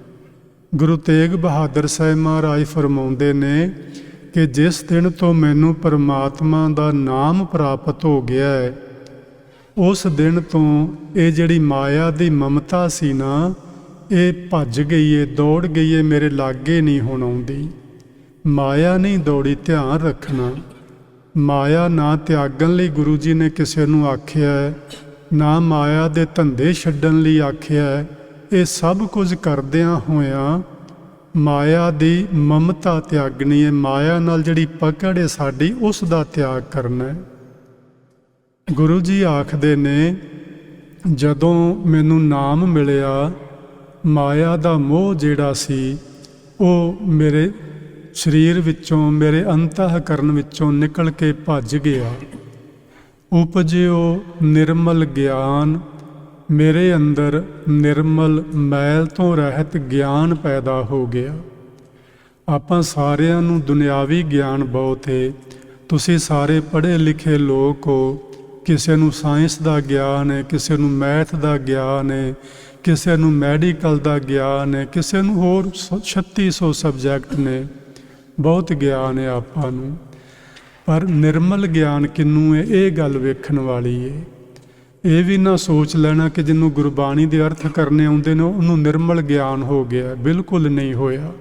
[SPEAKER 1] ਗੁਰੂ ਤੇਗ ਬਹਾਦਰ ਸਾਹਿਬ ਮਹਾਰਾਜ ਫਰਮਾਉਂਦੇ ਨੇ ਕਿ ਜਿਸ ਦਿਨ ਤੋਂ ਮੈਨੂੰ ਪਰਮਾਤਮਾ ਦਾ ਨਾਮ ਪ੍ਰਾਪਤ ਹੋ ਗਿਆ ਹੈ ਉਸ ਦਿਨ ਤੋਂ ਇਹ ਜਿਹੜੀ ਮਾਇਆ ਦੀ ਮਮਤਾ ਸੀ ਨਾ, ਇਹ ਭੱਜ ਗਈ ਏ, ਦੌੜ ਗਈ ਏ, ਮੇਰੇ ਲਾਗੇ ਨਹੀਂ ਹੁਣ ਆਉਂਦੀ। ਮਾਇਆ ਨਹੀਂ ਦੌੜੀ, ਧਿਆਨ ਰੱਖਣਾ। ਮਾਇਆ ਨਾ ਤਿਆਗਣ ਲਈ ਗੁਰੂ ਜੀ ਨੇ ਕਿਸੇ ਨੂੰ ਆਖਿਆ ਨਾ ਮਾਇਆ ਦੇ ਧੰਦੇ ਛੱਡਣ ਲਈ ਆਖਿਆ ਇਹ ਸਭ ਕੁਝ ਕਰਦਿਆਂ ਹੋਇਆਂ ਮਾਇਆ ਦੀ ਮਮਤਾ ਤਿਆਗਣੀ ਹੈ ਮਾਇਆ ਨਾਲ ਜਿਹੜੀ ਪਕੜ ਹੈ ਸਾਡੀ ਉਸ ਦਾ ਤਿਆਗ ਕਰਨਾ ਹੈ। ਗੁਰੂ ਜੀ ਆਖਦੇ ਨੇ, ਜਦੋਂ ਮੈਨੂੰ ਨਾਮ ਮਿਲਿਆ, ਮਾਇਆ ਦਾ ਮੋਹ ਜਿਹੜਾ ਸੀ, ਉਹ ਮੇਰੇ ਸਰੀਰ ਵਿੱਚੋਂ, ਮੇਰੇ ਅੰਤઃਕਰਨ ਵਿੱਚੋਂ ਨਿਕਲ ਕੇ ਭੱਜ ਗਿਆ। ਉਪਜਿਓ ਨਿਰਮਲ ਗਿਆਨ, ਮੇਰੇ ਅੰਦਰ ਨਿਰਮਲ ਮੈਲ ਤੋਂ ਰਹਿਤ ਗਿਆਨ ਪੈਦਾ ਹੋ ਗਿਆ। ਆਪਾਂ ਸਾਰਿਆਂ ਨੂੰ ਦੁਨਿਆਵੀ ਗਿਆਨ ਬਹੁਤ ਹੈ ਤੁਸੀਂ ਸਾਰੇ ਪੜ੍ਹੇ ਲਿਖੇ ਲੋਕ ਹੋ। ਕਿਸੇ ਨੂੰ ਸਾਇੰਸ ਦਾ ਗਿਆਨ ਹੈ, ਕਿਸੇ ਨੂੰ ਮੈਥ ਦਾ ਗਿਆਨ ਹੈ, ਕਿਸੇ ਨੂੰ ਮੈਡੀਕਲ ਦਾ ਗਿਆਨ ਹੈ, ਕਿਸੇ ਨੂੰ ਹੋਰ ਸ- 3600 ਸਬਜੈਕਟ ਨੇ। ਬਹੁਤ ਗਿਆਨ ਹੈ ਆਪਾਂ ਨੂੰ। ਪਰ ਨਿਰਮਲ ਗਿਆਨ ਕਿੰਨੂੰ ਹੈ? ਇਹ ਗੱਲ ਵੇਖਣ ਵਾਲੀ ਹੈ। ਇਹ ਵੀ ਨਾ ਸੋਚ ਲੈਣਾ ਕਿ ਜਿਹਨੂੰ ਗੁਰਬਾਣੀ ਦੇ ਅਰਥ ਕਰਨੇ ਆਉਂਦੇ ਨੇ, ਉਹਨੂੰ ਨਿਰਮਲ ਗਿਆਨ ਹੋ ਗਿਆ। ਬਿਲਕੁਲ ਨਹੀਂ ਹੋਇਆ।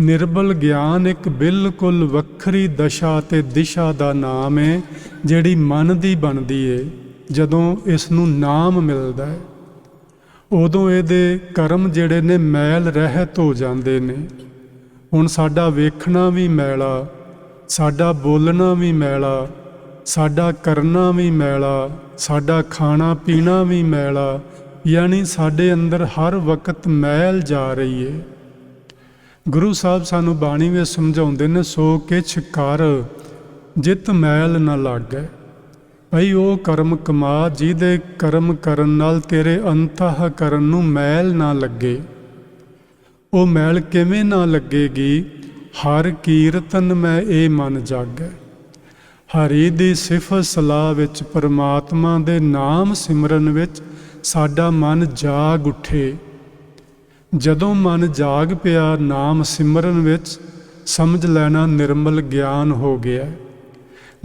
[SPEAKER 1] ਨਿਰਬਲ ਗਿਆਨ ਇੱਕ ਬਿਲਕੁਲ ਵੱਖਰੀ ਦਸ਼ਾ ਤੇ ਦਿਸ਼ਾ ਦਾ ਨਾਮ ਹੈ, ਜਿਹੜੀ ਮਨ ਦੀ ਬਣਦੀ ਹੈ ਜਦੋਂ ਇਸ ਨੂੰ ਨਾਮ ਮਿਲਦਾ ਹੈ। ਉਦੋਂ ਇਹਦੇ ਕਰਮ ਜਿਹੜੇ ਨੇ ਮੈਲ ਰਹਿਤ ਹੋ ਜਾਂਦੇ ਨੇ। ਹੁਣ ਸਾਡਾ ਵੇਖਣਾ ਵੀ ਮੈਲਾ, ਸਾਡਾ ਬੋਲਣਾ ਵੀ ਮੈਲਾ, ਸਾਡਾ ਕਰਨਾ ਵੀ ਮੈਲਾ, ਸਾਡਾ ਖਾਣਾ ਪੀਣਾ ਵੀ ਮੈਲਾ, ਯਾਨੀ ਸਾਡੇ ਅੰਦਰ ਹਰ ਵਕਤ ਮੈਲ ਜਾ ਰਹੀ ਹੈ ਗੁਰੂ ਸਾਹਿਬ ਸਾਨੂੰ ਬਾਣੀ ਵਿੱਚ ਸਮਝਾਉਂਦੇ ਨੇ, ਸੋ ਕਿਛ ਕਰ ਜਿਤ ਮੈਲ ਨਾ ਲਾਗੈ। ਭਈ ਉਹ ਕਰਮ ਕਮਾ ਜਿਹਦੇ ਕਰਮ ਕਰਨ ਨਾਲ ਤੇਰੇ ਅੰਤਹ ਕਰਨ ਨੂੰ ਮੈਲ ਨਾ ਲੱਗੇ। ਉਹ ਮੈਲ ਕਿਵੇਂ ਨਾ ਲੱਗੇਗੀ? ਹਰ ਕੀਰਤਨ ਮੈਂ ਇਹ ਮਨ ਜਾਗੈ। ਹਰੀ ਦੀ ਸਿਫਤ ਸਲਾਹ ਵਿੱਚ, ਪਰਮਾਤਮਾ ਦੇ ਨਾਮ ਸਿਮਰਨ ਵਿੱਚ ਸਾਡਾ ਮਨ ਜਾਗ ਉੱਠੇ। ਜਦੋਂ ਮਨ ਜਾਗ ਪਿਆ ਨਾਮ ਸਿਮਰਨ ਵਿੱਚ, ਸਮਝ ਲੈਣਾ ਨਿਰਮਲ ਗਿਆਨ ਹੋ ਗਿਆ।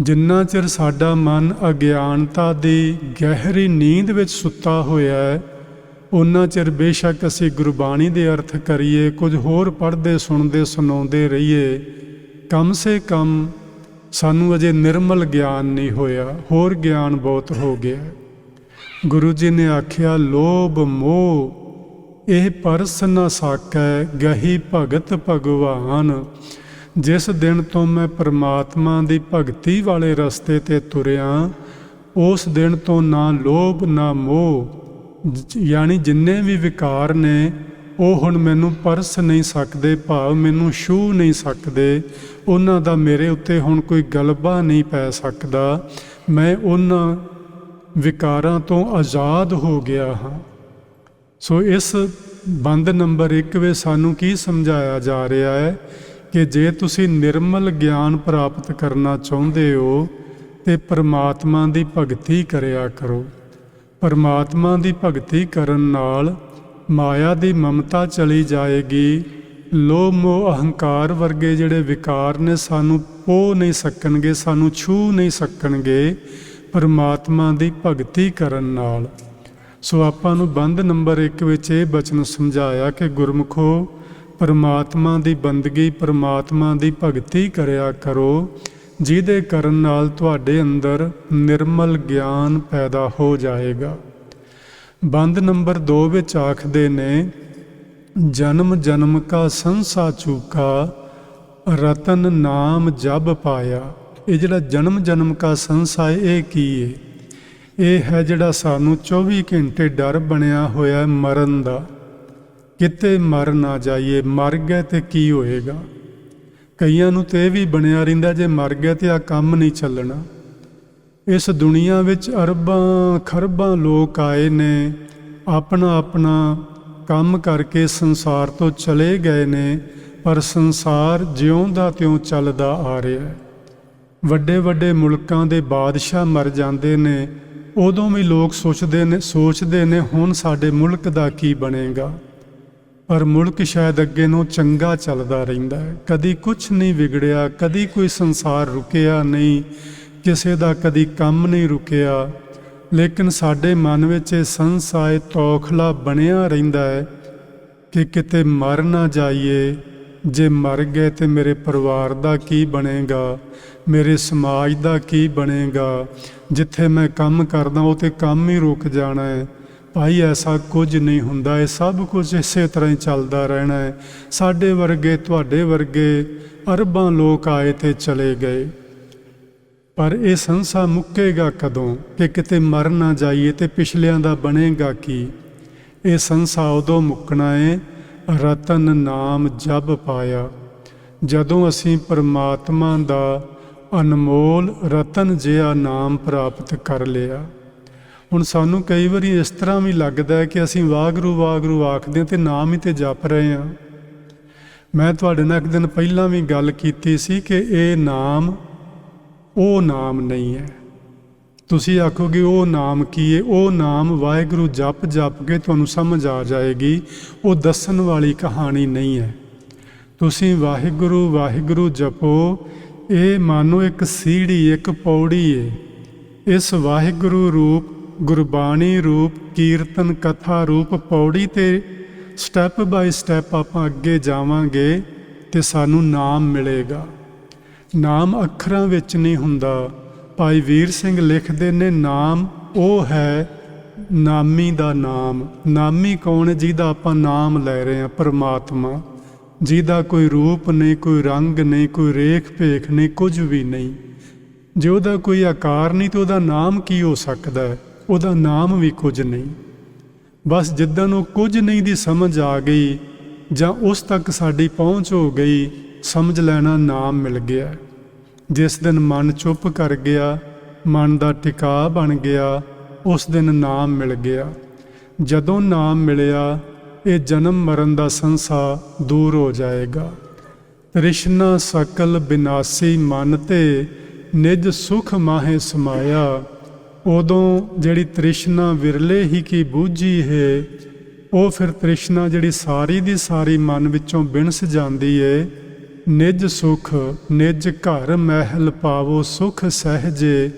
[SPEAKER 1] ਜਿੰਨਾ ਚਿਰ ਸਾਡਾ ਮਨ ਅਗਿਆਨਤਾ ਦੀ ਗਹਿਰੀ ਨੀਂਦ ਵਿੱਚ ਸੁੱਤਾ ਹੋਇਆ ਹੈ ਉਨਾ ਚਿਰ ਬੇਸ਼ੱਕ ਅਸੀਂ ਗੁਰਬਾਣੀ ਦੇ ਅਰਥ ਕਰੀਏ, ਕੁਝ ਹੋਰ ਪੜ੍ਹਦੇ, ਸੁਣਦੇ, ਸੁਣਾਉਂਦੇ ਰਹੀਏ, ਕਮ ਸੇ ਕਮ ਸਾਨੂੰ ਅਜੇ ਨਿਰਮਲ ਗਿਆਨ ਨਹੀਂ ਹੋਇਆ, ਹੋਰ ਗਿਆਨ ਬਹੁਤ ਹੋ ਗਿਆ। ਗੁਰੂ ਜੀ ਨੇ ਆਖਿਆ, ਲੋਭ, ਮੋਹ ਇਹ ਪਰਸ ਨਾ ਸਾਕੈ ਗਹੀ ਭਗਤ ਭਗਵਾਨ। ਜਿਸ ਦਿਨ ਤੋਂ ਮੈਂ ਪ੍ਰਮਾਤਮਾ ਦੀ ਭਗਤੀ ਵਾਲੇ ਰਸਤੇ ਤੇ ਤੁਰਿਆ, ਉਸ ਦਿਨ ਤੋਂ ਨਾ ਲੋਭ, ਨਾ ਮੋਹ ਯਾਨੀ ਜਿੰਨੇ ਵੀ ਵਿਕਾਰ ਨੇ, ਉਹ ਹੁਣ ਮੈਨੂੰ ਪਰਸ ਨਹੀਂ ਸਕਦੇ, ਭਾਵ ਮੈਨੂੰ ਛੂ ਨਹੀਂ ਸਕਦੇ। ਉਹਨਾਂ ਦਾ ਮੇਰੇ ਉੱਤੇ ਹੁਣ ਕੋਈ ਗਲਬਾ ਨਹੀਂ ਪੈ ਸਕਦਾ। ਮੈਂ ਉਹਨਾਂ ਵਿਕਾਰਾਂ ਤੋਂ ਆਜ਼ਾਦ ਹੋ ਗਿਆ ਹਾਂ। ਸੋ ਇਸ ਬੰਦ ਨੰਬਰ 1 ਵਿੱਚ ਸਾਨੂੰ ਕੀ ਸਮਝਾਇਆ ਜਾ ਰਿਹਾ ਹੈ ਕਿ ਜੇ ਤੁਸੀਂ ਨਿਰਮਲ ਗਿਆਨ ਪ੍ਰਾਪਤ ਕਰਨਾ ਚਾਹੁੰਦੇ ਹੋ ਤੇ ਪਰਮਾਤਮਾ ਦੀ ਭਗਤੀ ਕਰਿਆ ਕਰੋ। ਪਰਮਾਤਮਾ ਦੀ ਭਗਤੀ ਕਰਨ ਨਾਲ ਮਾਇਆ ਦੀ ਮਮਤਾ ਚਲੀ ਜਾਏਗੀ, ਲੋਭ, ਮੋਹ, ਅਹੰਕਾਰ ਵਰਗੇ ਜਿਹੜੇ ਵਿਕਾਰ ਨੇ ਸਾਨੂੰ ਪੋ ਨਹੀਂ ਸਕਣਗੇ, ਸਾਨੂੰ ਛੂ ਨਹੀਂ ਸਕਣਗੇ। ਪਰਮਾਤਮਾ ਦੀ ਭਗਤੀ ਕਰਨ ਨਾਲ ਸੋ ਆਪਾਂ ਨੂੰ ਬੰਦ ਨੰਬਰ 1 ਵਿੱਚ ਇਹ ਬਚਨ ਸਮਝਾਇਆ ਕਿ ਗੁਰਮਖੋ, ਪਰਮਾਤਮਾ ਦੀ ਬੰਦਗੀ, ਪਰਮਾਤਮਾ ਦੀ ਭਗਤੀ ਕਰਿਆ ਕਰੋ, ਜਿਹਦੇ ਕਰਨ ਨਾਲ ਤੁਹਾਡੇ ਅੰਦਰ ਨਿਰਮਲ ਗਿਆਨ ਪੈਦਾ ਹੋ ਜਾਏਗਾ। ਬੰਦ ਨੰਬਰ 2 ਵਿੱਚ ਆਖਦੇ ਨੇ, ਜਨਮ ਜਨਮ ਕਾ ਸੰਸਾ ਚੂਕਾ, ਰਤਨ ਨਾਮ ਜਬ ਪਾਇਆ। ਇਹ ਜਿਹੜਾ ਜਨਮ ਜਨਮ ਕਾ ਸੰਸਾ ਹੈ, ਇਹ ਕੀ ਹੈ ਇਹ ਹੈ ਜਿਹੜਾ ਸਾਨੂੰ 24 ਘੰਟੇ ਡਰ ਬਣਿਆ ਹੋਇਆ ਮਰਨ ਦਾ। ਕਿਤੇ ਮਰ ਨਾ ਜਾਈਏ ਮਰ ਗਏ ਤੇ ਕੀ ਹੋਏਗਾ? ਕਈਆਂ ਨੂੰ ਤੇ ਇਹ ਵੀ ਬਣਿਆ ਰਹਿੰਦਾ ਜੇ ਮਰ ਗਏ ਤੇ ਆ ਕੰਮ ਨਹੀਂ ਚੱਲਣਾ। ਇਸ ਦੁਨੀਆ ਵਿੱਚ ਅਰਬਾਂ, ਖਰਬਾਂ ਲੋਕ ਆਏ ਨੇ, ਆਪਣਾ ਆਪਣਾ ਕੰਮ ਕਰਕੇ ਸੰਸਾਰ ਤੋਂ ਚਲੇ ਗਏ ਨੇ, ਪਰ ਸੰਸਾਰ ਜਿਉਂਦਾ ਤਿਉਂ ਚੱਲਦਾ ਆ ਰਿਹਾ ਹੈ। ਵੱਡੇ ਵੱਡੇ ਮੁਲਕਾਂ ਦੇ ਬਾਦਸ਼ਾਹ ਮਰ ਜਾਂਦੇ ਨੇ ਉਦੋਂ ਵੀ ਲੋਕ ਸੋਚਦੇ ਨੇ ਸੋਚਦੇ ਨੇ ਹੁਣ ਸਾਡੇ ਮੁਲਕ ਦਾ ਕੀ ਬਣੇਗਾ। ਪਰ ਮੁਲਕ ਸ਼ਾਇਦ ਅੱਗੇ ਨੂੰ ਚੰਗਾ ਚੱਲਦਾ ਰਹਿੰਦਾ ਹੈ। ਕਦੀ ਕੁਝ ਨਹੀਂ ਵਿਗੜਿਆ, ਕਦੀ ਕੋਈ ਸੰਸਾਰ ਰੁਕਿਆ ਨਹੀਂ, ਕਿਸੇ ਦਾ ਕਦੀ ਕੰਮ ਨਹੀਂ ਰੁਕਿਆ। ਲੇਕਿਨ ਸਾਡੇ ਮਨ ਵਿੱਚ ਇਹ ਸੰਸਾਏ ਤੌਖਲਾ ਬਣਿਆ ਰਹਿੰਦਾ ਹੈ ਕਿ ਕਿਤੇ ਮਰ ਨਾ ਜਾਈਏ। ਜੇ ਮਰ ਗਏ ਤੇ ਮੇਰੇ ਪਰਿਵਾਰ ਦਾ ਕੀ ਬਣੇਗਾ? ਮੇਰੇ ਸਮਾਜ ਦਾ ਕੀ ਬਣੇਗਾ? ਜਿੱਥੇ ਮੈਂ ਕੰਮ ਕਰਦਾ ਉਹ ਤੇ ਕੰਮ ਹੀ ਰੁਕ ਜਾਣਾ ਹੈ। ਭਾਈ, ਐਸਾ ਕੁਝ ਨਹੀਂ ਹੁੰਦਾ। ਇਹ ਸਭ ਕੁਝ ਇਸੇ ਤਰ੍ਹਾਂ ਹੀ ਚੱਲਦਾ ਰਹਿਣਾ ਹੈ। ਸਾਡੇ ਵਰਗੇ, ਤੁਹਾਡੇ ਵਰਗੇ ਅਰਬਾਂ ਲੋਕ ਆਏ ਤੇ ਚਲੇ ਗਏ। ਪਰ ਇਹ ਸੰਸਾ ਮੁੱਕੇਗਾ ਕਦੋਂ? ਕਿ ਕਿਤੇ ਮਰ ਨਾ ਜਾਈਏ ਤੇ ਪਿਛਲਿਆਂ ਦਾ ਬਣੇਗਾ ਕੀ? ਇਹ ਸੰਸਾ ਉਦੋਂ ਮੁੱਕਣਾ ਏ, ਰਤਨ ਨਾਮ ਜਪ ਪਾਇਆ। ਜਦੋਂ ਅਸੀਂ ਪਰਮਾਤਮਾ ਦਾ ਅਨਮੋਲ ਰਤਨ ਜਿਹਾ ਨਾਮ ਪ੍ਰਾਪਤ ਕਰ ਲਿਆ। ਹੁਣ ਸਾਨੂੰ ਕਈ ਵਾਰੀ ਇਸ ਤਰ੍ਹਾਂ ਵੀ ਲੱਗਦਾ ਹੈ ਕਿ ਅਸੀਂ ਵਾਗਰੂ ਵਾਗਰੂ ਆਖਦੇ ਹਾਂ ਤੇ ਨਾਮ ਹੀ ਤੇ ਜਪ ਰਹੇ ਹਾਂ। ਮੈਂ ਤੁਹਾਡੇ ਨਾਲ ਇੱਕ ਦਿਨ ਪਹਿਲਾਂ ਵੀ ਗੱਲ ਕੀਤੀ ਸੀ ਕਿ ਇਹ ਨਾਮ, ਉਹ ਨਾਮ ਨਹੀਂ ਹੈ। ਤੁਸੀਂ ਆਖੋਗੇ, ਉਹ ਨਾਮ ਕੀ ਹੈ? ਉਹ ਨਾਮ ਵਾਹਿਗੁਰੂ ਜਪ ਜਪ ਕੇ ਤੁਹਾਨੂੰ ਸਮਝ ਆ ਜਾਏਗੀ। ਉਹ ਦੱਸਣ ਵਾਲੀ ਕਹਾਣੀ ਨਹੀਂ ਹੈ। ਤੁਸੀਂ ਵਾਹਿਗੁਰੂ ਵਾਹਿਗੁਰੂ ਜਪੋ ਇਹ ਮਾਨੋ ਇੱਕ ਸੀੜੀ, ਇੱਕ ਪੌੜੀ ਏ। ਇਸ ਵਾਹਿਗੁਰੂ ਰੂਪ, ਗੁਰਬਾਣੀ ਰੂਪ, ਕੀਰਤਨ ਕਥਾ ਰੂਪ ਪੌੜੀ ਤੇ ਸਟੈਪ ਬਾਈ ਸਟੈਪ ਆਪਾਂ ਅੱਗੇ ਜਾਵਾਂਗੇ ਤੇ ਸਾਨੂੰ ਨਾਮ ਮਿਲੇਗਾ। ਨਾਮ ਅੱਖਰਾਂ ਵਿੱਚ ਨਹੀਂ ਹੁੰਦਾ। ਭਾਈ ਵੀਰ ਸਿੰਘ ਲਿਖਦੇ ਨੇ, ਨਾਮ ਉਹ ਹੈ ਨਾਮੀ ਦਾ ਨਾਮ। ਨਾਮੀ ਕੌਣ ਜਿਹਦਾ ਆਪਾਂ ਨਾਮ ਲੈ ਰਹੇ ਹਾਂ? ਪਰਮਾਤਮਾ। ਜਿਹਦਾ ਕੋਈ ਰੂਪ ਨਹੀਂ, ਕੋਈ ਰੰਗ ਨਹੀਂ, ਕੋਈ ਰੇਖ ਭੇਖ ਨਹੀਂ, ਕੁਝ ਵੀ ਨਹੀਂ। ਜੇ ਉਹਦਾ ਕੋਈ ਆਕਾਰ ਨਹੀਂ ਤੇ ਉਹਦਾ ਨਾਮ ਕੀ ਹੋ ਸਕਦਾ ਹੈ? ਉਹਦਾ ਨਾਮ ਵੀ ਕੁਝ ਨਹੀਂ। ਬਸ ਜਿੱਦਣ ਉਹ ਕੁਝ ਨਹੀਂ ਦੀ ਸਮਝ ਆ ਗਈ ਜਾਂ ਉਸ ਤੱਕ ਸਾਡੀ ਪਹੁੰਚ ਹੋ ਗਈ, ਸਮਝ ਲੈਣਾ ਨਾਮ ਮਿਲ ਗਿਆ। ਜਿਸ ਦਿਨ ਮਨ ਚੁੱਪ ਕਰ ਗਿਆ, ਮਨ ਦਾ ਟਿਕਾ ਬਣ ਗਿਆ, ਉਸ ਦਿਨ ਨਾਮ ਮਿਲ ਗਿਆ। ਜਦੋਂ ਨਾਮ ਮਿਲਿਆ ਇਹ ਜਨਮ ਮਰਨ ਦਾ ਸੰਸਾ ਦੂਰ ਹੋ ਜਾਏਗਾ। ਤ੍ਰਿਸ਼ਨਾ ਸਕਲ ਬਿਨਾਸੀ ਮਨ ਤੇ ਨਿਜ ਸੁਖ ਮਾਹੇ ਸਮਾਇਆ। ਉਦੋਂ ਜਿਹੜੀ ਤ੍ਰਿਸ਼ਨਾ ਵਿਰਲੇ ਹੀ ਕੀ ਬੂਝੀ ਹੈ, ਉਹ ਫਿਰ ਤ੍ਰਿਸ਼ਨਾ ਜਿਹੜੀ ਸਾਰੀ ਦੀ ਸਾਰੀ ਮਨ ਵਿੱਚੋਂ ਬਿਨਸ ਜਾਂਦੀ ਏ। ਨਿਜ ਸੁਖ, ਨਿਜ ਘਰ ਮਹਿਲ ਪਾਵੋ ਸੁਖ ਸਹਜੇ,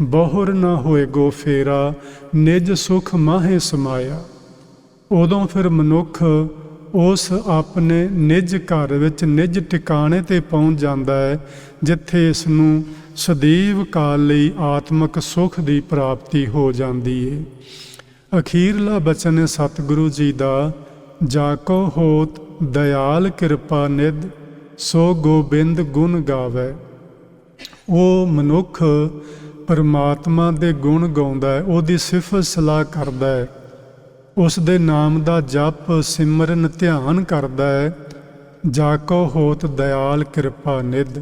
[SPEAKER 1] ਬਹੁਰ ਨਾ ਹੋਏ ਗੋ ਫੇਰਾ। ਨਿਜ ਸੁਖ ਮਾਹੇ ਸਮਾਇਆ। ਉਦੋਂ ਫਿਰ ਮਨੁੱਖ ਉਸ ਆਪਣੇ ਨਿਜ ਘਰ ਵਿੱਚ ਨਿਜ ਟਿਕਾਣੇ ਤੇ ਪਹੁੰਚ ਜਾਂਦਾ ਹੈ, ਜਿੱਥੇ ਇਸ ਨੂੰ ਸਦੀਵ ਕਾਲ ਲਈ ਆਤਮਿਕ ਸੁਖ ਦੀ ਪ੍ਰਾਪਤੀ ਹੋ ਜਾਂਦੀ ਹੈ ਅਖੀਰਲਾ ਬਚਨ ਹੈ ਸਤਿਗੁਰੂ ਜੀ ਦਾ, ਜਾ ਕੋ ਹੋਤ ਦਇਆਲ ਕਿਰਪਾ ਨਿਧ, ਸੋ ਗੋਬਿੰਦ ਗੁਣ ਗਾਵੇ। ਉਹ ਮਨੁੱਖ ਪਰਮਾਤਮਾ ਦੇ ਗੁਣ ਗਾਉਂਦਾ ਹੈ, ਉਹਦੀ ਸਿਫਤ ਸਲਾਹ ਕਰਦਾ ਹੈ। ਉਸ ਦੇ ਨਾਮ ਦਾ ਜਪ ਸਿਮਰਨ ਧਿਆਨ ਕਰਦਾ ਹੈ। ਜਾ ਕੋ ਹੋਤ ਦਇਆਲ ਕਿਰਪਾ ਨਿਧ।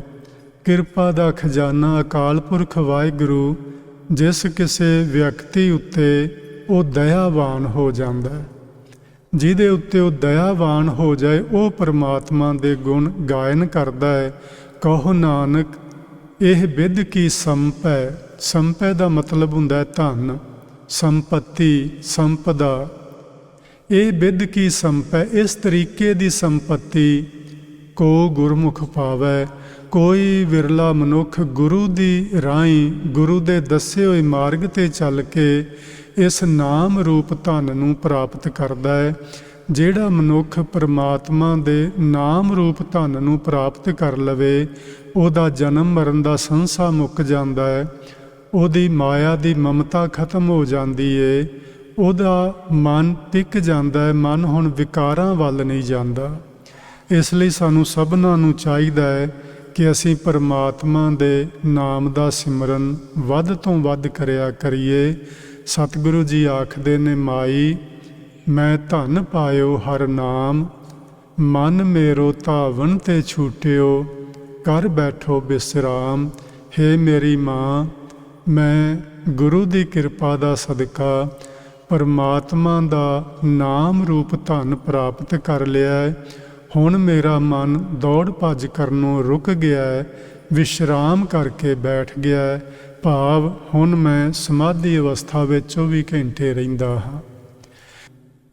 [SPEAKER 1] ਕਿਰਪਾ ਦਾ ਖਜ਼ਾਨਾ ਅਕਾਲ ਪੁਰਖ ਵਾਹਿਗੁਰੂ, ਜਿਸ ਕਿਸੇ ਵਿਅਕਤੀ ਉੱਤੇ ਉਹ ਦਇਆਵਾਨ ਹੋ ਜਾਂਦਾ ਹੈ। ਜਿਹਦੇ ਉੱਤੇ ਉਹ ਦਇਆਵਾਨ ਹੋ ਜਾਏ, ਉਹ ਪਰਮਾਤਮਾ ਦੇ ਗੁਣ ਗਾਇਨ ਕਰਦਾ ਹੈ। ਕਹੋ ਨਾਨਕ, ਇਹ ਵਿਦ ਕੀ ਸੰਪੈ ਸੰਪੈ ਦਾ ਮਤਲਬ ਹੁੰਦਾ ਹੈ ਧਨ। ਸੰਪਤੀ, ਸੰਪਦਾ ਇਹ ਵਿਦ ਕੀ ਸੰਪੈ? ਇਸ ਤਰੀਕੇ ਦੀ ਸੰਪਤੀ ਕੋ ਗੁਰਮੁਖ ਪਾਵੈ? ਕੋਈ ਵਿਰਲਾ ਮਨੁੱਖ ਗੁਰੂ ਦੀ ਰਾਹੀਂ ਗੁਰੂ ਦੇ ਦੱਸੇ ਹੋਏ ਮਾਰਗ ਤੇ ਚੱਲ ਕੇ ਇਸ ਨਾਮ ਰੂਪ ਧਨ ਨੂੰ ਪ੍ਰਾਪਤ ਕਰਦਾ ਹੈ, ਜਿਹੜਾ ਮਨੁੱਖ ਪਰਮਾਤਮਾ ਦੇ ਨਾਮ ਰੂਪ ਧਨ ਨੂੰ ਪ੍ਰਾਪਤ ਕਰ ਲਵੇ, ਉਹਦਾ ਜਨਮ ਮਰਨ ਦਾ ਸੰਸਾ ਮੁੱਕ ਜਾਂਦਾ ਹੈ, ਉਹਦੀ ਮਾਇਆ ਦੀ ਮਮਤਾ ਖਤਮ ਹੋ ਜਾਂਦੀ ਏ ਉਹਦਾ ਮਨ ਟਿਕ ਜਾਂਦਾ ਹੈ, ਮਨ ਹੁਣ ਵਿਕਾਰਾਂ ਵੱਲ ਨਹੀਂ ਜਾਂਦਾ। ਇਸ ਲਈ ਸਾਨੂੰ ਸਭਨਾਂ ਨੂੰ ਚਾਹੀਦਾ ਹੈ ਕਿ ਅਸੀਂ ਪਰਮਾਤਮਾ ਦੇ ਨਾਮ ਦਾ ਸਿਮਰਨ ਵੱਧ ਤੋਂ ਵੱਧ ਕਰਿਆ ਕਰੀਏ। ਸਤਿਗੁਰੂ ਜੀ ਆਖਦੇ ਨੇ, ਮਾਈ, ਮੈਂ ਧਨ ਪਾਇਓ ਹਰ ਨਾਮ, ਮਨ ਮੇਰੋ ਧਾਵਨ ਤੇ ਛੂਟਿਓ ਕਰ ਬੈਠੋ ਬਿਸਰਾਮ। ਹੇ ਮੇਰੀ ਮਾਂ, ਮੈਂ ਗੁਰੂ ਦੀ ਕਿਰਪਾ ਦਾ ਸਦਕਾ ਪਰਮਾਤਮਾ ਦਾ ਨਾਮ ਰੂਪ ਧਨ ਪ੍ਰਾਪਤ ਕਰ ਲਿਆ ਹੈ। ਹੁਣ ਮੇਰਾ ਮਨ ਦੌੜ ਭੱਜ ਕਰਨੋਂ ਰੁਕ ਗਿਆ ਹੈ। ਵਿਸ਼ਰਾਮ ਕਰਕੇ ਬੈਠ ਗਿਆ ਹੈ। ਭਾਵ ਹੁਣ ਮੈਂ ਸਮਾਧੀ ਅਵਸਥਾ ਵਿੱਚ 24 ਘੰਟੇ ਰਹਿੰਦਾ ਹਾਂ।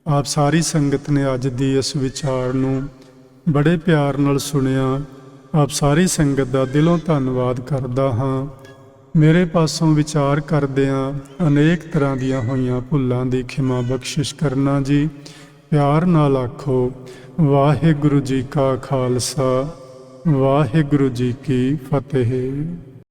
[SPEAKER 1] ਆਪ ਸਾਰੀ ਸੰਗਤ ਨੇ ਅੱਜ ਦੀ ਇਸ ਵਿਚਾਰ ਨੂੰ ਬੜੇ ਪਿਆਰ ਨਾਲ ਸੁਣਿਆ। ਆਪ ਸਾਰੀ ਸੰਗਤ ਦਾ ਦਿਲੋਂ ਧੰਨਵਾਦ ਕਰਦਾ ਹਾਂ। ਮੇਰੇ ਪਾਸੋਂ ਵਿਚਾਰ ਕਰਦਿਆਂ ਅਨੇਕ ਤਰ੍ਹਾਂ ਦੀਆਂ ਹੋਈਆਂ ਭੁੱਲਾਂ ਦੀ ਖਿਮਾ ਬਖਸ਼ਿਸ਼ ਕਰਨਾ ਜੀ, ਪਿਆਰ ਨਾਲ ਆਖੋ, ਵਾਹਿਗੁਰੂ ਜੀ ਕਾ ਖਾਲਸਾ, ਵਾਹਿਗੁਰੂ ਜੀ ਕੀ ਫਤਿਹ।